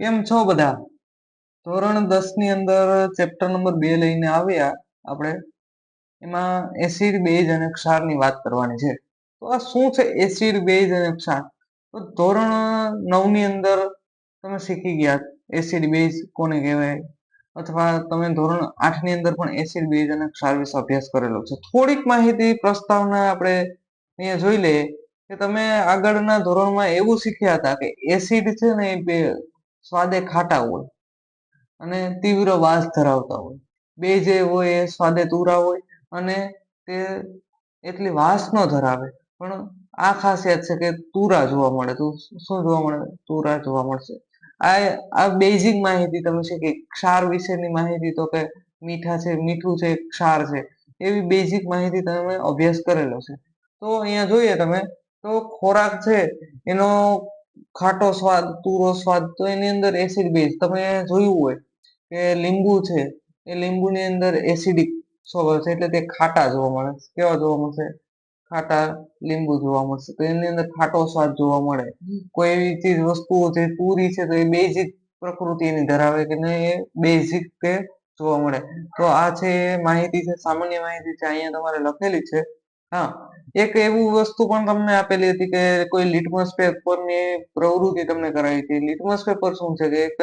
કેમ છો બધા? ધોરણ દસની અંદર ચેપ્ટર નંબર બે લઈને આવ્યા આપણે. એમાં એસિડ બેઝ અને ક્ષારની વાત કરવાની છે. તો આ શું છે એસિડ બેઝ અને ક્ષાર? તો ધોરણ નવની અંદર તમે શીખી ગયા. એસિડ બેઝ કોને કહેવાય? અથવા તમે ધોરણ આઠની અંદર પણ એસિડ બેઝ અને ક્ષાર વિશે અભ્યાસ કરેલો છે. થોડીક માહિતી પ્રસ્તાવના આપણે અહીંયા જોઈ લઈએ કે તમે આગળના ધોરણમાં એવું શીખ્યા હતા કે એસિડ છે ને એ સ્વાદે ખાટા હોય અને તીવ્ર વાસ ધરાવતા હોય. બે જે હોય એ સ્વાદે તુરા હોય અને તે એટલી વાસ ન ધરાવે. પણ આ ખાસિયત છે કે તુરા જોવા મળે તો શું જોવા મળે? તુરા જોવા મળશે. આ આ બેઝિક માહિતી તમે છે કે ક્ષાર વિશેની માહિતી તો કે મીઠા છે, મીઠું છે, ક્ષાર છે. એવી બેઝિક માહિતી તમે અભ્યાસ કરેલો છે. તો અહીંયા જોઈએ તમે, તો ખોરાક છે એનો ખાટો સ્વાદ તુરો સ્વાદ તો એની અંદર એસિડ બેઝ તમે જોયું હોય કે લીંબુ છે એ લીંબુની અંદર એસિડિક સ્વભાવ છે એટલે તે ખાટા જોવા મળે કેવા જોવા મળશે? ખાટા લીંબુ જોવા મળશે. તો એની અંદર ખાટો સ્વાદ જોવા મળે. કોઈ એવી ચીજ વસ્તુઓ જે પૂરી છે તો એ બેઝિક પ્રકૃતિ એની ધરાવે કે નહીં એ બેઝિક તે જોવા મળે. તો આ છે માહિતી છે સામાન્ય માહિતી છે અહીંયા તમારે લખેલી છે. હા. એક એવું વસ્તુ પણ તમને આપેલી હતી કે કોઈ લિટમસ પેપરની પ્રવૃત્તિ તમને કરાવી હતી. લિટમસ પેપર શું છે કે એક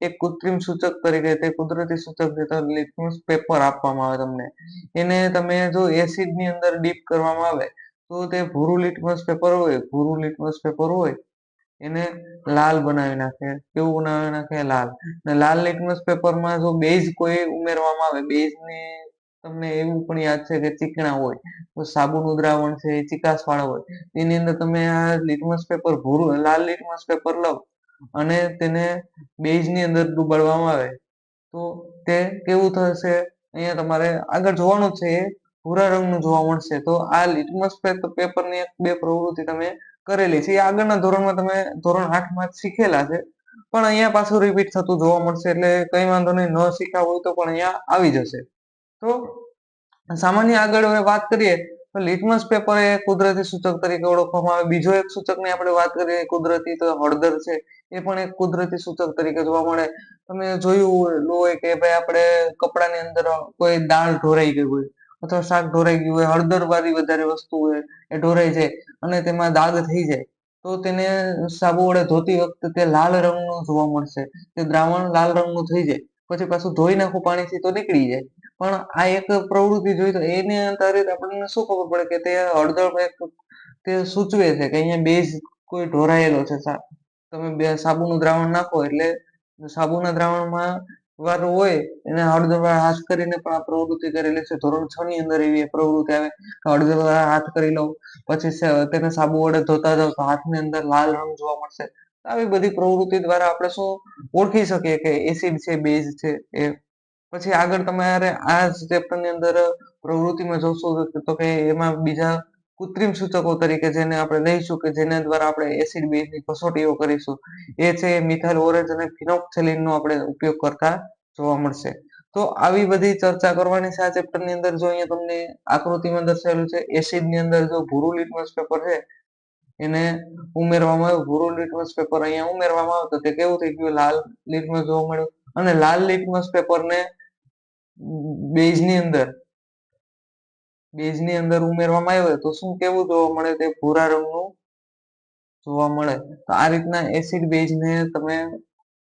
એક કૃત્રિમ સૂચક તરીકે તે કુદરતી સૂચક જે લિટમસ પેપર આપવામાં આવે તમને. એને તમે જો એસિડની અંદર ડીપ કરવામાં આવે, તો તે ભૂરું લિટમસ પેપર હોય, ભૂરું લિટમસ પેપર હોય, એને લાલ બનાવી નાખે. કેવું બનાવી નાખે? લાલ. ને લાલ લિટમસ પેપરમાં જો બેઝ કોઈ ઉમેરવામાં આવે બેઝ ને તમને એવું પણ યાદ છે કે ચીકણા હોય, તો સાબુનું દ્રાવણ છે એ ચીકાશ વાળા હોય, એની અંદર તમે આ લિટમસ પેપર ભૂરું, લાલ લિટમસ પેપર લો અને તેને બેઝની અંદર ડૂબાડવામાં આવે, તો તે કેવું થશે? અહીંયા તમારે આગળ જોવાનું છે એ ભૂરા રંગનું જોવા મળશે, તો આ લિટમસ પેપરની બે પ્રવૃત્તિ તમે કરેલી છે, એ આગળના ધોરણમાં તમે ધોરણ આઠમાં શીખેલા છે, પણ અહીંયા પાછું રિપીટ થતું જોવા મળશે, એટલે કઈ વાંધો નહીં, ન શીખ્યા હોય તો પણ અહીંયા આવી જશે. તો સામાન્ય આગળ હવે વાત કરીએ, તો લિટમસ પેપર એ કુદરતી સૂચક તરીકે ઓળખવામાં આવે. બીજો એક સૂચકની આપણે વાત કરીએ કુદરતી, તો હળદર છે, એ પણ એક કુદરતી સૂચક તરીકે જોવા મળે. તમે જોયું હોય કે ભાઈ આપણે કપડાની અંદર કોઈ દાળ ઢોરાઈ ગઈ હોય અથવા શાક ઢોરાઈ ગયું હોય, હળદર વાળી વધારે વસ્તુ હોય, એ ઢોરાઈ જાય અને તેમાં દાગ થઈ જાય, તો તેને સાબુ વડે ધોતી વખતે તે લાલ રંગનું જોવા મળશે. તે દ્રાવણ લાલ રંગનું થઈ જાય. પછી પાછું ધોઈ નાખું પાણીથી તો નીકળી જાય. પણ આ એક પ્રવૃત્તિ જોઈ તો એને આધારિત આપણને શું ખબર પડે કે તે હળદર તે સૂચવે છે કે અહીંયા બેઝ કોઈ ઢોરાયેલો છે તમે બે સાબુનું દ્રાવણ નાખો એટલે સાબુના દ્રાવણમાં વાળું હોય એને હળદર હાથ કરીને પણ આ પ્રવૃત્તિ કરેલી છે. ધોરણ છ ની અંદર એવી પ્રવૃત્તિ આવે હળદર હાથ કરી લઉં, પછી તેને સાબુ વડે ધોતા જાવ તો હાથની અંદર લાલ રંગ જોવા મળશે. આવી બધી પ્રવૃત્તિ દ્વારા આપણે શું ઓળખી શકીએ કે એસિડ છે, બેઝ છે, એ પછી આગળ તમારે આ ચેપ્ટરની અંદર પ્રવૃત્તિમાં જોશો તો કે એમાં બીજા કૃત્રિમ સૂચકો તરીકે જેને આપણે લઈશું કે જેના દ્વારા આપણે એસિડ બેઝની કસોટીઓ કરીશું, એ છે મિથાઇલ ઓરેન્જ અને ફિનોક્સેલિન નો આપણે ઉપયોગ કરતા જોવા મળશે. તો આવી બધી ચર્ચા કરવાની છે આ ચેપ્ટરની અંદર. જો અહીંયા તમને આકૃતિમાં દર્શાવેલું છે એસિડની અંદર જો ભૂરું લિટમસ પેપર છે, એને ઉમેરવામાં આવ્યું. ભૂરું લિટમસ પેપર અહીંયા ઉમેરવામાં આવે તો તે કેવું થઈ ગયું? લાલ લિટમસ જોવા મળ્યું. અને લાલ લિટમસ પેપરને બેઝની અંદર બેઝની અંદર ઉમેરવામાં આવ્યો તો શું કેવું જોવા મળે તે ભૂરા રંગનું જોવા મળે? તો આ રીતના એસિડ બેઝને તમે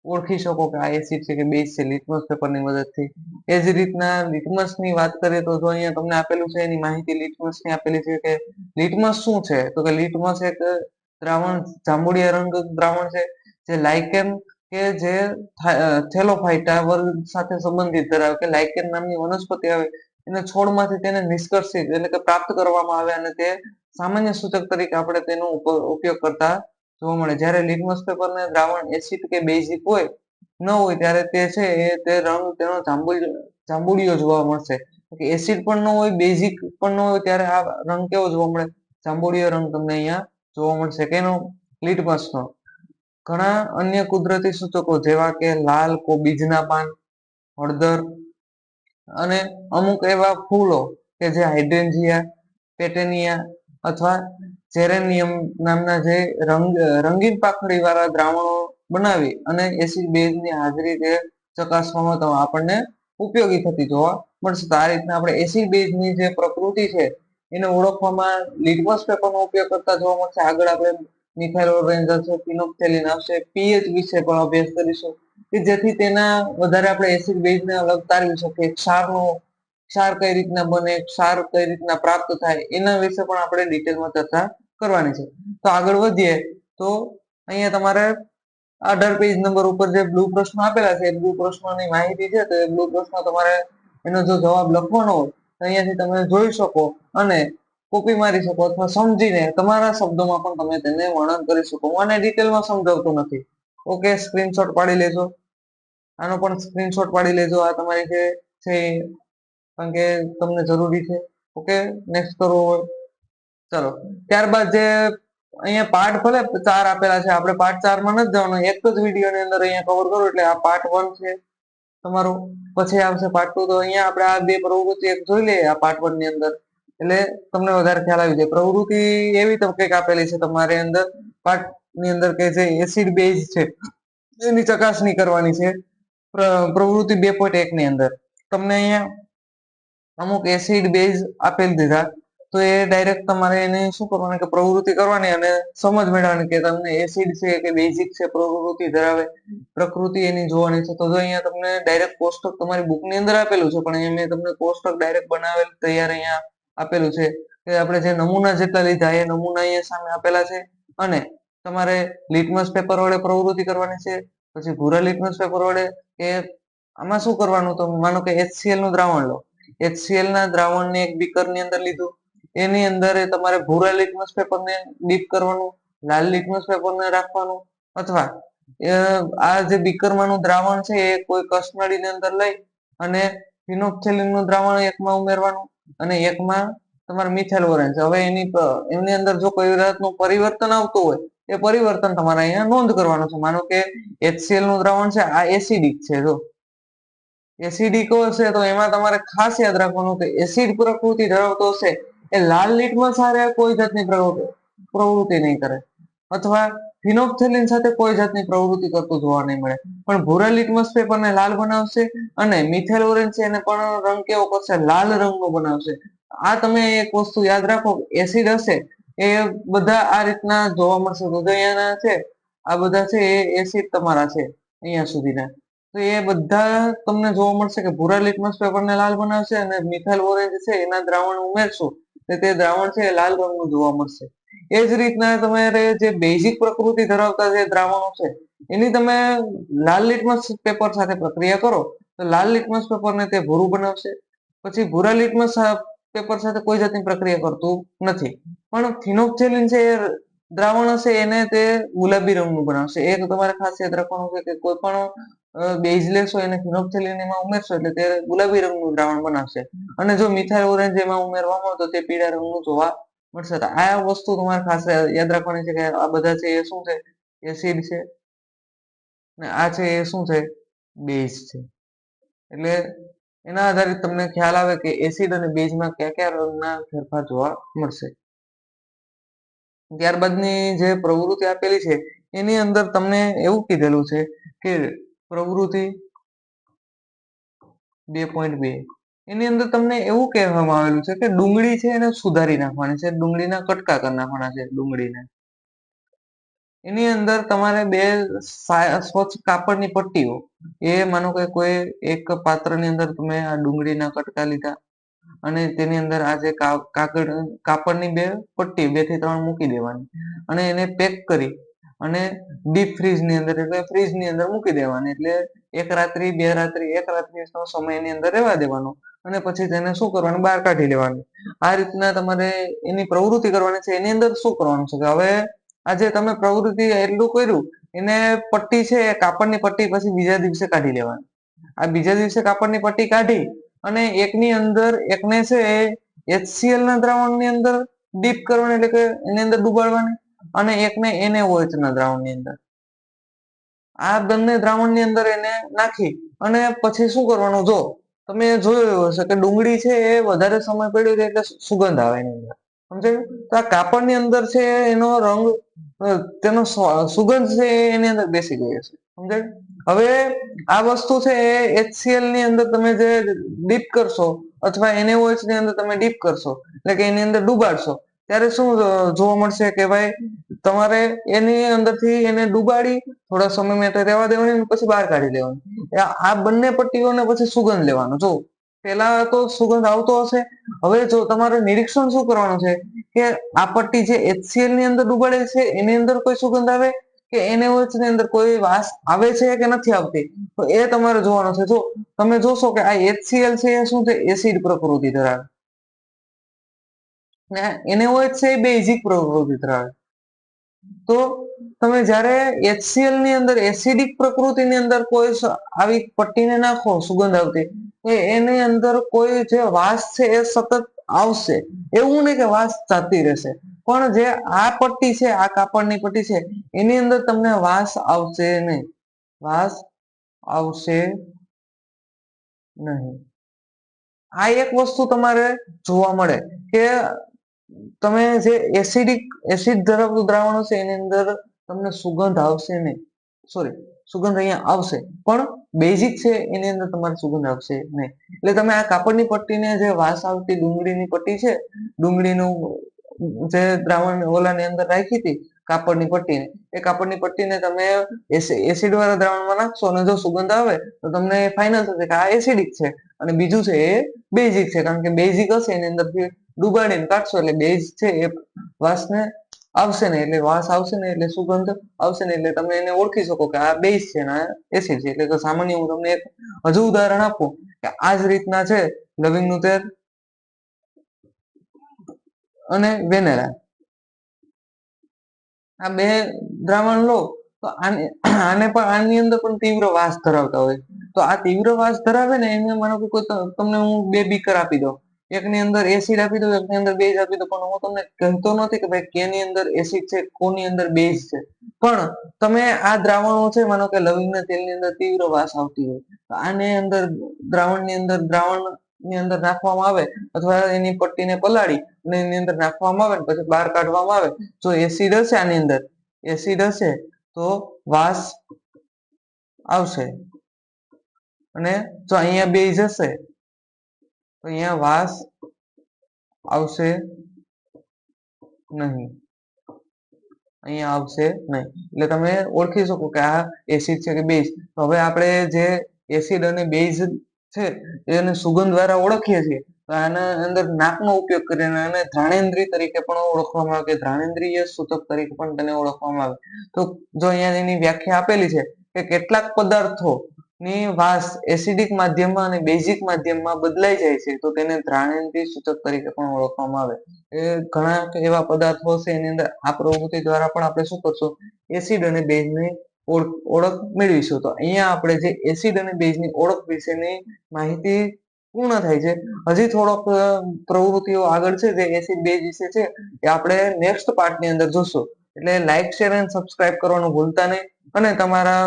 ઓળખી શકો કે આ એસિડ છે કે બેઝ છે લિટમસ પેપરની મદદથી. એ જ રીતના લિટમસની વાત કરીએ તો જો અહીંયા તમને આપેલું છે, એની માહિતી લિટમસની આપેલી છે કે લિટમસ શું છે? તો કે લિટમસ એક દ્રાવણ, જાંબુડિયા રંગ દ્રાવણ છે, જે લાઇકેન કે જે થેલોફાઇટા વર્ગ સાથે સંબંધિત ધરાવે કે લાઇકેન નામની વનસ્પતિ આવે, એને છોડમાંથી તેને નિષ્કર્ષિત એટલે કે પ્રાપ્ત કરવામાં આવે અને તે સામાન્ય સૂચક તરીકે આપણે તેનો ઉપયોગ કરતા જોવા મળે. જ્યારે લિટમસ પેપરને દ્રાવણ એસિડ કે બેઝિક હોય, ન હોય ત્યારે તે છે એ તે રંગ તેનો જાંબુડિયો જોવા મળશે. કે એસિડ પણ ન હોય, બેઝિક પણ ન હોય ત્યારે આ રંગ કેવો જોવા મળે? જાંબુડિયો રંગ તમને અહીંયા જોવા મળશે. કેનો લિટમસનો ઘણા અન્ય કુદરતી સૂચકો જેવા કે લાલ કોબીજના પાન, હળદર અને અમુક એવા ફૂલો કે જે હાઇડ્રેન્જિયા, પેટેનિયા અથવા જેરેનિયમ નામના જે રંગ, રંગીન પાખડી વાળા દ્રાવણો બનાવી અને એસિડ બેઝની હાજરી તે ચકાસવામાં તો આપણને ઉપયોગી થતી જોવા મળશે. તો આ રીતના આપણે એસિડ બેઝની જે પ્રકૃતિ છે, એને ઓળખવામાં લિટમસ પેપરનો ઉપયોગ કરતા જોવા મળશે. આગળ આપણે મિથાઇલ ઓરેન્જ છે ફિનોક્સેલિન આવશે પીએચ વિશે પણ અભ્યાસ કરીશું. કે જેથી તેના વધારે આપણે એસિડ બેઝને અલગ તારવી શકીએ. ક્ષારનો, ક્ષાર કઈ રીતના બને, ક્ષાર કઈ રીતના પ્રાપ્ત થાય, એના વિશે પણ આપણે ડિટેલમાં ચર્ચા કરવાની છે. તો આગળ વધીએ, તો અહીંયા તમારે અઢાર પેજ નંબર ઉપર જે બ્લુ પ્રશ્ન આપેલા છે, એ બ્લુ પ્રશ્નોની માહિતી છે, તો એ બ્લુ પ્રશ્ન તમારે એનો જો જવાબ લખવાનો હોય અહીંયાથી તમે જોઈ શકો. અને કોપી મારી શકો અથવા સમજીને તમારા શબ્દોમાં પણ તમે તેને વર્ણન કરી શકો. હું આને ડિટેલમાં સમજાવતો નથી. ઓકે સ્ક્રીનશોટ પાડી લેજો. આનો પણ સ્ક્રીનશોટ પાડી લેજો. આ તમારી જે છે, કારણ કે તમને જરૂરી છે. ઓકે નેક્સ્ટ કરવો હોય ચલો. ત્યારબાદ જે અહીંયા પાર્ટ ભલે ચાર આપેલા છે, આપણે પાર્ટ ચારમાં નથી જવાનું. એક જ વીડિયો ની અંદર અહીંયા કવર કરો એટલે આ પાર્ટ વન છે તમારું. પછી આવશે પાર્ટ ટુ તો અહીંયા આપણે આ બે પ્રવૃત્તિ એક જોઈ લઈએ, આ પાર્ટ વનની અંદર. એટલે તમને વધારે ખ્યાલ આવી જાય. પ્રવૃત્તિ એવી કંઈક આપેલી છે તમારે અંદર. પાર્ટની અંદર કે જે એસિડ બેઝ છે, એની ચકાસણી કરવાની છે. પ્રવૃત્તિ બે પોઈન્ટ એક ની અંદર. તમને અહીંયા અમુક એસિડ બેઝ આપેલ દીધા. તો એ ડાયરેક્ટ તમારે એને શું કરવાનું કે પ્રવૃત્તિ કરવાની અને સમજ મેળવવાની કે તમને એસિડ છે કે બેઝિક છે પ્રવૃત્તિ ધરાવે, પ્રકૃતિ એની જોવાની છે. તો જો અહીંયા તમને ડાયરેક્ટ કોષ્ટક તમારી બુકની અંદર આપેલું છે, પણ અહીંયા મેં તમને કોષ્ટક ડાયરેક્ટ બનાવેલ તૈયાર અહીંયા આપેલું છે કે આપણે જે નમૂના જેટલા લીધા એ નમૂના અહીંયા સામે આપેલા છે અને તમારે લિટમસ પેપર વડે પ્રવૃત્તિ કરવાની છે, પછી ભૂરા લિટમસ પેપર વડે કે આમાં શું કરવાનું? તો માનો કે HCl નું દ્રાવણ લો. HCl ના દ્રાવણને એક બીકરની અંદર લીધું. એની અંદર તમારે ભૂરા લિટમસ પેપરને ડીપ કરવાનું, લાલ લિટમસ પેપરને રાખવાનું અથવા આ જે બીકરમાંનું દ્રાવણ છે એ કોઈ કસનળીની અંદર લઈ અને ફિનોક્સેલિનનું દ્રાવણ એકમાં ઉમેરવાનું. અને એકમાં તમારે મિથેલ ઓરેન્જ હવે એની એમની અંદર જો કોઈ જાતનું પરિવર્તન આવતું હોય, એ પરિવર્તન તમારે અહીંયા નોંધ કરવાનું છે. માનો કે HCl નું દ્રાવણ છે, આ એસિડિક છે, જો. એસિડિક હશે તો એમાં તમારે ખાસ યાદ રાખવાનું કે એસિડ પ્રકૃતિ ધરાવતો હશે એ લાલ લીટમાં સારે કોઈ જાતની પ્રવૃત્તિ નહીં કરે. અથવા ફિનોક્સેલિન સાથે કોઈ જાતની પ્રવૃત્તિ કરતું જોવા નહીં મળે. પણ ભૂરા લિટમસ પેપરને લાલ બનાવશે અને મિથેલ ઓરેન્જ છે એને પણ રંગ કેવો કરશે? લાલ રંગનો બનાવશે. આ તમે એક વસ્તુ યાદ રાખો એસિડ હશે એ બધા આ રીતના જોવા મળશે. તો અહીંયાના છે, આ બધા છે એ એસિડ તમારા છે અહીંયા સુધીના. તો એ બધા તમને જોવા મળશે કે ભૂરા લિટમસ પેપરને લાલ બનાવશે અને મિથાઇલ ઓરેન્જ છે એના દ્રાવણ ઉમેરશું તે દ્રાવણ છે એ લાલ રંગનું જોવા મળશે. એ જ રીતના તમારે જે બેઝિક પ્રકૃતિ ધરાવતા જે દ્રાવણો છે, એની તમે લાલ લિટમસ પેપર સાથે પ્રક્રિયા કરો, તો લાલ લિટમસ પેપરને તે ભૂરું બનાવશે. પછી ભૂરા લિટમસ પેપર સાથે કોઈ જાતની પ્રક્રિયા કરતું નથી. પણ ફિનોક્સેલિન છે એ દ્રાવણ હશે, એને તે ગુલાબી રંગનું બનાવશે. એક તમારે ખાસ યાદ રાખવાનું છે કે કોઈ પણ બેઝ લેશો એને ફિનોક્સેલિન એમાં ઉમેરશો એટલે તે ગુલાબી રંગનું દ્રાવણ બનાવશે. અને જો મિથાઇલ ઓરેન્જ એમાં ઉમેરવામાં તો તે પીળા રંગનું જોવા મળશે. આ વસ્તુ તમારે ખાસ યાદ રાખવાની છે કે આ બધા છે એ શું છે? એસિડ છે ને આ છે એ શું છે? બેઝ છે. એટલે એના આધારિત તમને ખ્યાલ આવે કે એસિડ અને બેઝમાં કયા કયા રંગના ફેરફાર જોવા મળશે. ત્યારબાદની જે પ્રવૃત્તિ આપેલી છે, એની અંદર તમને એવું કીધેલું છે કે પ્રવૃત્તિ બે પોઈન્ટ બે. એની અંદર તમને એવું કહેવામાં આવેલું છે કે ડુંગળી છે એને સુધારી નાખવાની છે, ડુંગળીના કટકા કરી નાખવાના છે ડુંગળીને. એની અંદર તમારે બે સ્વચ્છ કાપડની પટ્ટીઓ. એ માનો કે કોઈ એક પાત્રની અંદર તમે આ ડુંગળીના કટકા લીધા અને તેની અંદર આ જે કાકડ કાપડની બે પટ્ટી બેથી ત્રણ મૂકી દેવાની અને એને પેક કરી અને ડીપ ફ્રીજની અંદર એટલે ફ્રીજની અંદર મૂકી દેવાની. એટલે એક રાત્રિ, બે રાત્રિ, એક રાત્રિ સમય એની અંદર રહેવા દેવાનો. અને પછી તેને શું કરવાનું? બહાર કાઢી લેવાનું. આ રીતના તમારે એની પ્રવૃત્તિ કરવાની છે. એની અંદર શું કરવાનું છે? હવે આજે તમે પ્રવૃત્તિ એટલું કર્યું, એને પટ્ટી છે કાપડની પટ્ટી, પછી બીજા દિવસે કાઢી લેવાની. આ બીજા દિવસે કાપડની પટ્ટી કાઢી અને એકની અંદર, એકને છે એ HCl ના દ્રાવણની અંદર ડીપ કરવાની, એટલે કે એની અંદર ડુબાડવાની અને એકને NaOH ના દ્રાવણની અંદર. આ બંને દ્રાવણની અંદર એને નાખી અને પછી શું કરવાનું? જો તમે જોયું હશે કે ડુંગળી છે એ વધારે સમય પડ્યો છે એટલે સુગંધ આવે એની અંદર. સમજાયું? તો આ કાપડની અંદર છે એનો રંગ તેનો સુગંધ છે એની અંદર બેસી ગયો છે સમજાયું? હવે આ વસ્તુ છે એ એચસીએલની અંદર તમે જે ડીપ કરશો અથવા એનેઓએચની અંદર તમે ડીપ કરશો, એટલે કે એની અંદર ડુબાડશો, ત્યારે શું જોવા મળશે કે ભાઈ તમારે એની અંદરથી એને ડુબાડી, થોડા સમય માટે રહેવા દેવાની પછી બહાર કાઢી લેવાની. આ બંને પટ્ટીઓને પછી સુગંધ લેવાનો. જો પેલા તો સુગંધ આવતો હશે, હવે જો તમારે નિરીક્ષણ શું કરવાનું છે કે આ પટ્ટી જે એચસીએલની અંદર ડુબાડે છે, એની અંદર કોઈ સુગંધ આવે કે NaOH ની અંદર કોઈ વાસ આવે છે કે નથી આવતી? તો એ તમારે જોવાનું છે. જો તમે જોશો કે આ એચસીએલ છે એ શું છે? એસિડ પ્રકૃતિ ધરાવે. ને NaOH છે એ બેઝિક પ્રકૃતિ ધરાવે. તો તમે જ્યારે HCl ની અંદર એસિડિક પ્રકૃતિની અંદર કોઈ આવી પટ્ટીને નાખો, સુગંધ આવતી તો એની અંદર કોઈ જે વાસ છે એ સતત આવશે. એવું નહીં કે વાસ જતી રહેશે. પણ જે આ પટ્ટી છે, આ કાપડની પટ્ટી છે, એની અંદર તમને વાસ આવશે નહીં. વાસ આવશે નહીં. આ એક વસ્તુ તમારે જોવા મળે કે તમે જે એસિડિક એસિડ ધરાવતું દ્રાવણ હશે, એની અંદર તમને સુગંધ આવશે નહીં. સોરી સુગંધ અહીંયા આવશે, પણ બેઝિક છે, એની અંદર તમારે સુગંધ આવશે નહીં. એટલે તમે આ કાપડની પટ્ટીને જે વાસ આવતી ડુંગળીની પટ્ટી છે, ડુંગળીનું જે દ્રાવણ ઓલાની અંદર રાખી હતી, કાપડની પટ્ટીને, એ કાપડની પટ્ટીને તમે એસિડ વાળા દ્રાવણમાં નાખશો અને જો સુગંધ આવે, તો તમને ફાઇનલ થશે કે આ એસિડિક છે. અને બીજું છે એ બેઝિક છે, કારણ કે બેઝિક હશે, એની અંદરથી ડુબાડીને કાઢશો એટલે બેઝ છે એ વાસને આવશે ને એટલે વાસ આવશે ને એટલે સુગંધ આવશે ને એટલે તમે એને ઓળખી શકો કે આ બેઝ છે ને આ એસિડ છે. એટલે કે સામાન્ય હું તમને એક હજુ ઉદાહરણ આપું કે આ જ રીતના છે લવિંગનું તેલ અને વેનેરા આ બે દ્રાવણ લો, તો આને આને પણ આની અંદર પણ તીવ્ર વાસ ધરાવતા હોય. તો આ તીવ્ર વાસ ધરાવે ને એને માનો કે કોઈ તમને હું બે બીકર આપી દઉં. એકની અંદર એસિડ આપી દઉં, એકની અંદર બેઝ આપી દઉં, પણ હું તમને કહેતો નથી કે ભાઈ કેની અંદર એસિડ છે, કોની અંદર બેઝ છે. પણ તમે આ દ્રાવણો છે, માનો કે લવિંગના તેલની અંદર તીવ્ર વાસ આવતી હોય, તો આની અંદર દ્રાવણની અંદર દ્રાવણની અંદર નાખવામાં આવે અથવા એની પટ્ટીને પલાળી અને એની અંદર નાખવામાં આવે પછી બહાર કાઢવામાં આવે, જો એસિડ હશે આની અંદર એસિડ હશે તો વાસ આવશે. અને જો અહીંયા બેઝ હશે તો અહીંયા વાસ આવશે નહીં અહીંયા આવશે નહીં એટલે તમે ઓળખી શકો કે આ એસિડ છે કે બેઝ તો હવે આપણે જે એસિડ અને બેઝ છે એને સુગંધ દ્વારા ઓળખીએ છીએ. તો આના અંદર નાકનો ઉપયોગ કરીને આને ધ્રાણેન્દ્રી તરીકે પણ ઓળખવામાં આવે કે ધ્રાણેન્દ્રીય સૂચક તરીકે પણ તેને ઓળખવામાં આવે. તો જો અહીંયા એની વ્યાખ્યા આપેલી છે કે કેટલાક પદાર્થો ની વાસ એસિડિક માધ્યમમાં અને બેઝિક માધ્યમમાં બદલાઈ જાય છે, તો તેને ઘ્રાણેન્દ્રિય સૂચક તરીકે પણ ઓળખવામાં આવે. એ ઘણા એવા પદાર્થો છે, એની અંદર આ પ્રવૃત્તિ દ્વારા પણ આપણે શું કરશું? એસિડ અને બેઝની ઓળખ મેળવીશું. તો અહીંયા આપણે જે એસિડ અને બેઝની ઓળખ વિશેની માહિતી પૂર્ણ થાય છે. હજી થોડોક પ્રવૃત્તિઓ આગળ છે, જે એસિડ બેઝ વિશે છે, એ આપણે નેક્સ્ટ પાર્ટની અંદર જોશું. એટલે લાઈક શેર અને સબસ્ક્રાઇબ કરવાનું ભૂલતા નહીં. અને તમારા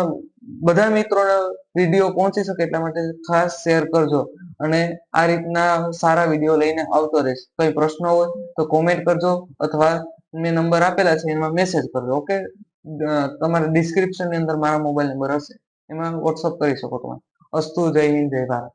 બધા મિત્રોને વીડિયો પહોંચી શકે એટલા માટે ખાસ શેર કરજો. અને આ રીતના સારા વીડિયો લઈને આવતો રહીશ. કઈ પ્રશ્નો હોય તો કોમેન્ટ કરજો અથવા મેં નંબર આપેલા છે એમાં મેસેજ કરજો ઓકે તમારા ડિસ્ક્રિપ્શનની અંદર મારા મોબાઈલ નંબર હશે. એમાં વોટ્સઅપ કરી શકો તમે. અસ્તુ જય હિન્દ, જય ભારત.